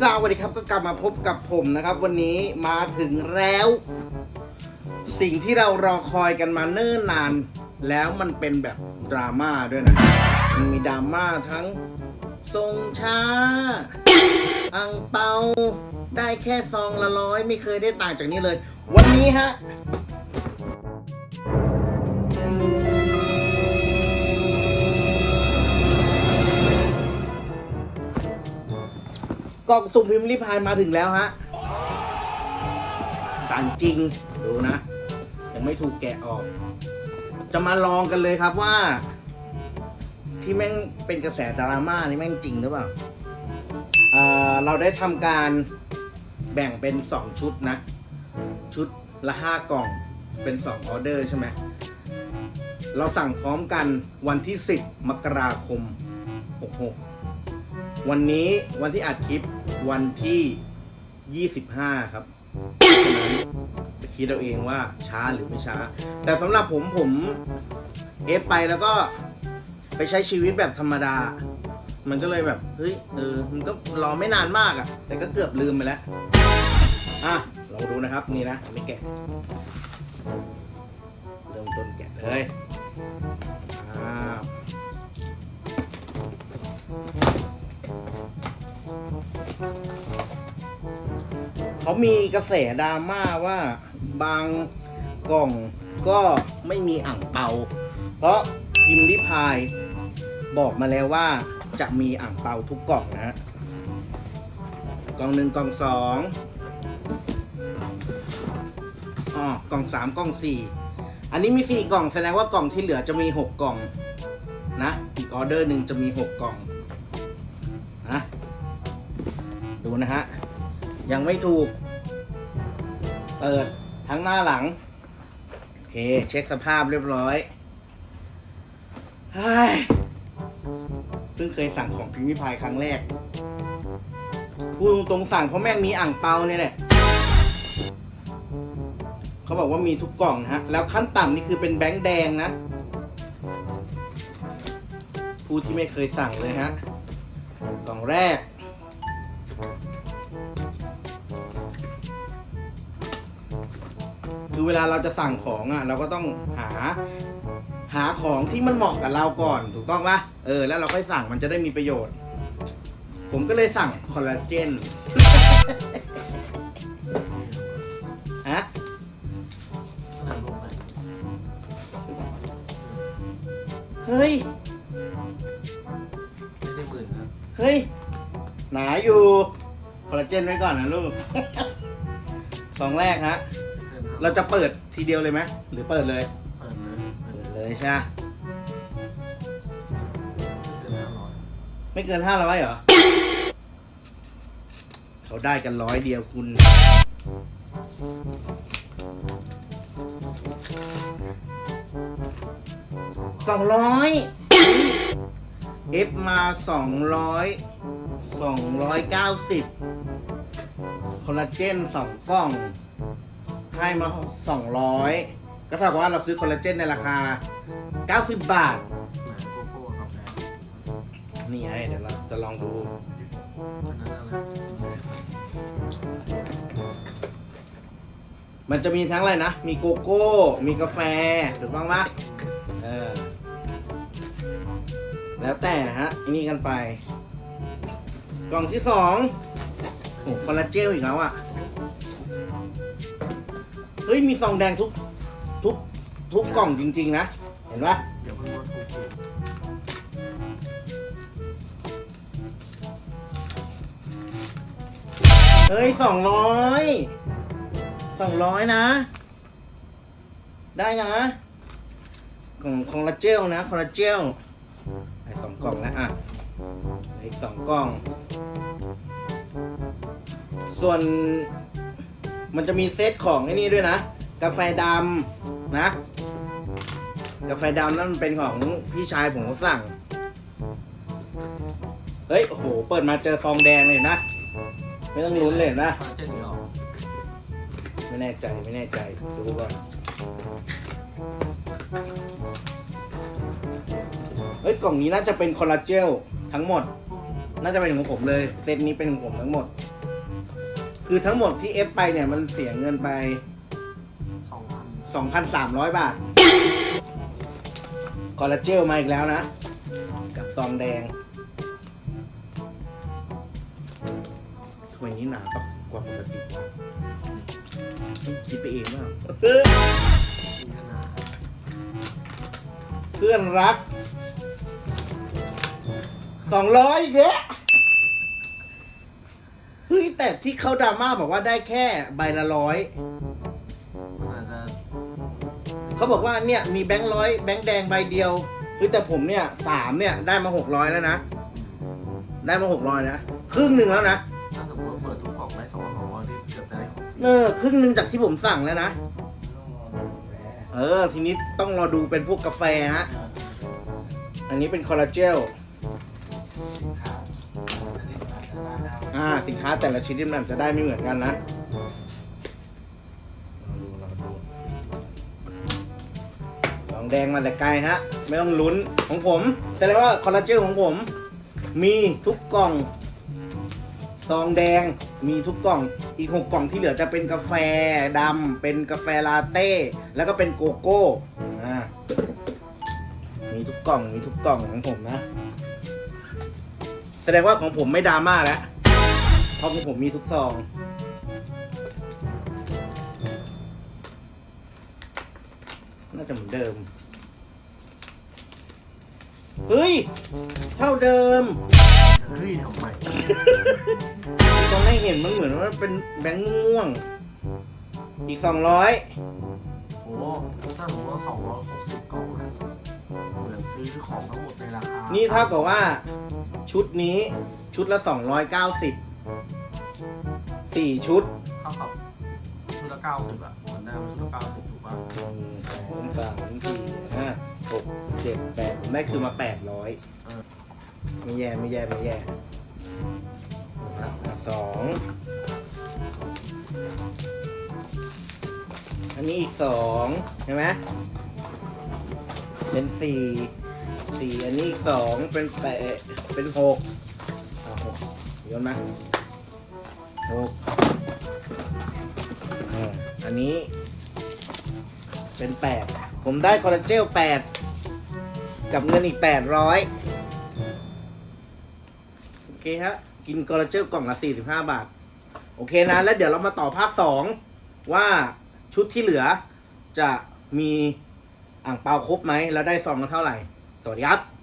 สวัสดีครับก็กลับมาพบกับผมนะครับ วันนี้มาถึงแล้ว สิ่งที่เรารอคอยกันมาเนิ่นนาน แล้วมันเป็นแบบดราม่าด้วยนะมันมีดราม่าทั้งทรงช้า อังเปาได้แค่ซองละร้อยไม่เคยได้ต่างจากนี้เลย วันนี้ฮะ กล่องสุ่มพิมพ์ริพายมาถึงแล้วฮะสั่งจริงดูนะ ยังไม่ถูกแกะออก จะมาลองกันเลยครับว่า ที่แม่งเป็นกระแสดราม่านี่แม่งจริงหรือเปล่าเเราได้ทำการแบ่งเป็น 2 ชุดนะ ชุดละ 5 กล่องเป็น2ออเดอร์ใช่ไหมเราสั่งพร้อมกันวันที่ 10 มกราคม 66 วันนี้วันที่อัดคลิปวันที่ 25 ครับเพราะฉะนั้นจะคิดเอาเองว่าช้าหรือไม่ช้า แต่สำหรับผมผมเอฟไปแล้วก็ไปใช้ชีวิตแบบธรรมดา มันก็เลยแบบ เฮ้ย เออ มันก็รอไม่นานมากอะ่ะ แต่ก็เกือบลืมไปแล้ว อะ ลองดูนะครับ นี่นะ ไม่แกะ เริ่มต้นแกะเลยอ้าว เขามีกระแสดราม่าว่าบางกล่องก็ไม่มีอ่างเปา เพราะพิมพ์ริพายบอกมาแล้วว่าจะมีอ่างเปาทุกกล่องนะฮะกล่องหนึ่งกล่องสองอ๋อกล่องสามกล่องสี่อันนี้มีสี่กล่องแสดงว่ากล่องที่เหลือจะมีหกกล่องนะอีกออเดอร์หนึ่งจะมีหกกล่อง นะฮะ ยังไม่ถูก เปิดทั้งหน้าหลัง โอเค เช็คสภาพเรียบร้อยเฮ้ยเพิ่งเคยสั่งของพิมพ์ริพายครั้งแรก พูดตรงๆสั่งเพราะแม่งมีอ่างเปาเนี่ยแหละ เขาบอกว่ามีทุกกล่องนะฮะ แล้วขั้นต่ำนี่คือเป็นแบงค์แดงนะ ผู้ที่ไม่เคยสั่งเลยฮะ กล่องแรก คือเวลาเราจะสั่งของอะ เราก็ต้องหา หาของที่มันเหมาะกับเราก่อนถูกต้องปะเออ แล้วเราค่อยสั่งมันจะได้มีประโยชน์ ผมก็เลยสั่งคอลลาเจนฮะเฮ้ย เฮ้ย หนาอยู่คอลลาเจนไว้ก่อนนะลูก สองแรกฮะ เราจะเปิดทีเดียวเลยไหมหรือเปิดเลย เปิดเลยใช่ไหมไม่เกินห้าร้อยเหรอ เขาได้กันร้อยเดียวคุณ สองร้อย เอฟมาสองร้อย สองร้อยเก้าสิบคอลลาเจนสองกล่อง ให้มาสองร้อยก็เท่ากับว่าเราซื้อคอลลาเจนในราคาเก้าสิบบาทนี่ไงเดี๋ยวเราจะลองดูมันจะมีทั้งอะไรนะ มีโกโก้ มีกาแฟ ถูกต้องปะเออ แล้วแต่ฮะอันนี้กันไป กล่องที่สองโอ้คอลลาเจลอีกแล้วอะ่ะ เฮ้ย มีซองแดงทุก ทุก ทุกกล่องจริง ๆ นะ เห็นปะเฮ้ยสองร้อยสองร้อยนะ ได้นะกล่องคอลลาเจลนะคอลลาเจลไอสองกล่องนะอะ อีกสองกล่อง ส่วนมันจะมีเซตของไอ้นี่ด้วยนะ กาแฟดำนะ กาแฟดำนั่นมันเป็นของพี่ชายผมเขาสั่ง เฮ้ย โอ้โห เปิดมาเจอซองแดงเลยนะ ไม่ต้องลุ้นเลยนะไม่แน่ใจไม่แน่ใจดูก่อน เฮ้ย กล่องนี้น่าจะเป็นคอลลาเจล ทั้งหมด น่าจะเป็นของผมเลย เซตนี้เป็นของผมทั้งหมด คือทั้งหมดที่เอฟไปเนี่ยมันเสียเงินไปสองพัน2,300บาท คอลลาเจลมาอีกแล้วนะ กับซองแดงทำไมนี้หนากว่ากว่าปกติวะคิดไปเองว่ามีขนาดเพื่อนรัก สองร้อยอีกแล้วเฮ้ยแต่ที่เขาดราม่าบอกว่าได้แค่ใบละร้อยมันอาจจะเขาบอกว่าเนี่ยมีแบงค์ร้อยแบงค์แดงใบเดียวเฮ้ยแต่ผมเนี่ยสามเนี่ยได้มาหกร้อยแล้วนะ ได้มาหกร้อยนะครึ่งหนึ่งแล้วนะ ถ้าสมมติว่าเปิดทุกกล่องได้สองร้อยสองร้อยนี่เกือบจะได้ของฟรีเออครึ่งหนึ่งจากที่ผมสั่งแล้วนะ เออ ทีนี้ต้องรอดูเป็นพวกกาแฟฮะ อันนี้เป็นคอลลาเจล อ่าสินค้าแต่ละชนิดมันจะได้ไม่เหมือนกันนะลองดูลองดูสองแดงมาแต่ไกลฮะ ไม่ต้องลุ้นของผมแสดงว่าคอลลาเจลของผม มีทุกกล่องซองแดงมีทุกกล่องอีกหกกล่องที่เหลือจะเป็นกาแฟดำเป็นกาแฟลาเต้แล้วก็เป็นโกโก้อ่ามีทุกกล่องมีทุกกล่องของผมนะ แสดงว่าของผมไม่ดราม่าแล้วเพราะของผมมีทุกซอง น่าจะเหมือนเดิม เฮ้ย เท่าเดิม เฮ้ยทำไมตอนให้เห็นมันเหมือนว่าเป็นแบงค์ม่วง อีกสองร้อยโอ้ถ้าสมมติว่าสองร้อยหกสิบกล่องนะ เหมือนซื้อของทั้งหมดในราคานี่นี่เท่ากับว่า ชุดนี้ชุดละสองร้อยเก้าสิบสี่ชุดเท่ากับชุดละเก้าสิบอะเหมือนได้มาชุดละเก้าสิบถูกป่ะหนึ่งสองสามสี่ห้าหกเจ็ดแปดผมได้คือมาแปดร้อยเออไม่แย่ไม่แย่ไม่แย่อะอะสองอันนี้อีกสองเห็นไหม เป็นสี่สี่อันนี้สองเป็นแปดเป็นหกอะหกโยนมาหกอะอันนี้ เป็นแปดผมได้คอลลาเจลแปดกับเงินอีกแปดร้อยโอเคฮะ กินคอลลาเจลกล่องละสี่สิบห้าบาท โอเคนะ แล้วเดี๋ยวเรามาต่อภาคสองว่าชุดที่เหลือจะมี อ่างเปาครบไหมแล้วได้ซองมาเท่าไหร่ สวัสดีครับ